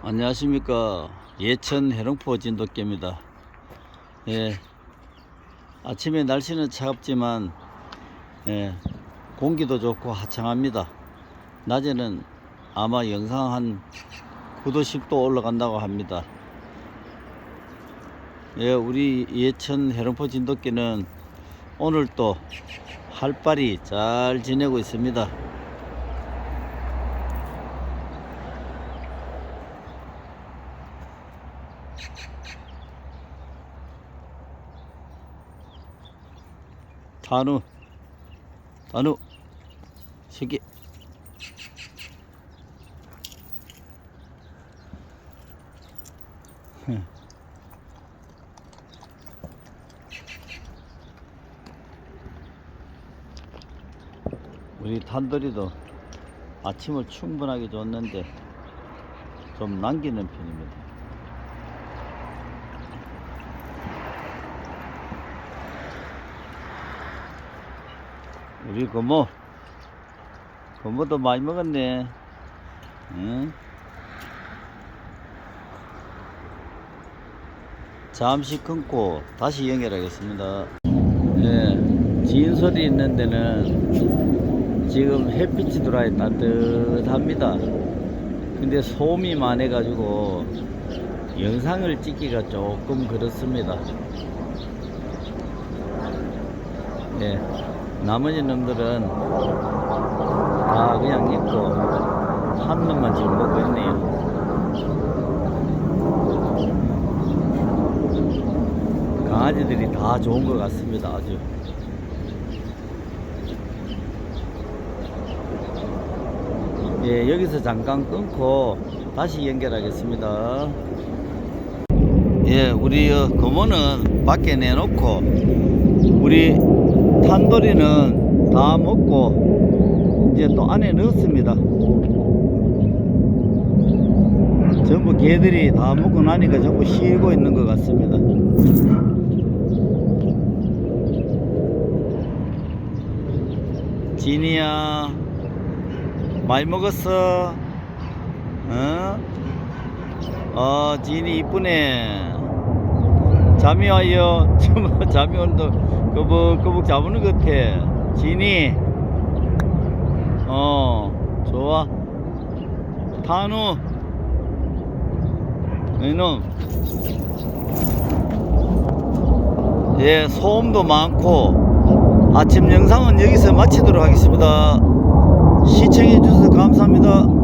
안녕하십니까. 예천 해롱포 진돗개입니다. 예. 아침에 날씨는 차갑지만 예 공기도 좋고 화창합니다. 낮에는 아마 영상 한 9도 10도 올라간다고 합니다. 예 우리 예천 해롱포 진돗개는 오늘 또 활발히 잘 지내고 있습니다 단우. 단우. 새끼 우리 단돌이도 아침을 충분하게 줬는데 좀 남기는 편입니다. 우리 고모. 고모도 많이 먹었네. 응? 잠시 끊고 다시 연결하겠습니다. 예, 지인 소리 있는 데는 지금 햇빛이 들어와 따뜻합니다. 근데 소음이 많아 가지고 영상을 찍기가 조금 그렇습니다. 예. 나머지 놈들은 다 그냥 있고 한 놈만 지금 먹고 있네요. 강아지들이 다 좋은 것 같습니다. 아주. 예, 여기서 잠깐 끊고 다시 연결하겠습니다. 예, 우리 어, 고모는 밖에 내놓고 우리 탄돌이는 다 먹고 이제 또 안에 넣었습니다. 전부 개들이 다 먹고 나니까 전부 쉬고 있는 것 같습니다. 진이야, 많이 먹었어? 어? 어, 진이 이쁘네. 잠이 와요. 좀 잠이 온다. 거북거북 잡는 것 같아. 진이. 어, 좋아. 탄우. 이놈. 예, 소음도 많고. 아침 영상은 여기서 마치도록 하겠습니다. 시청해 주셔서 감사합니다.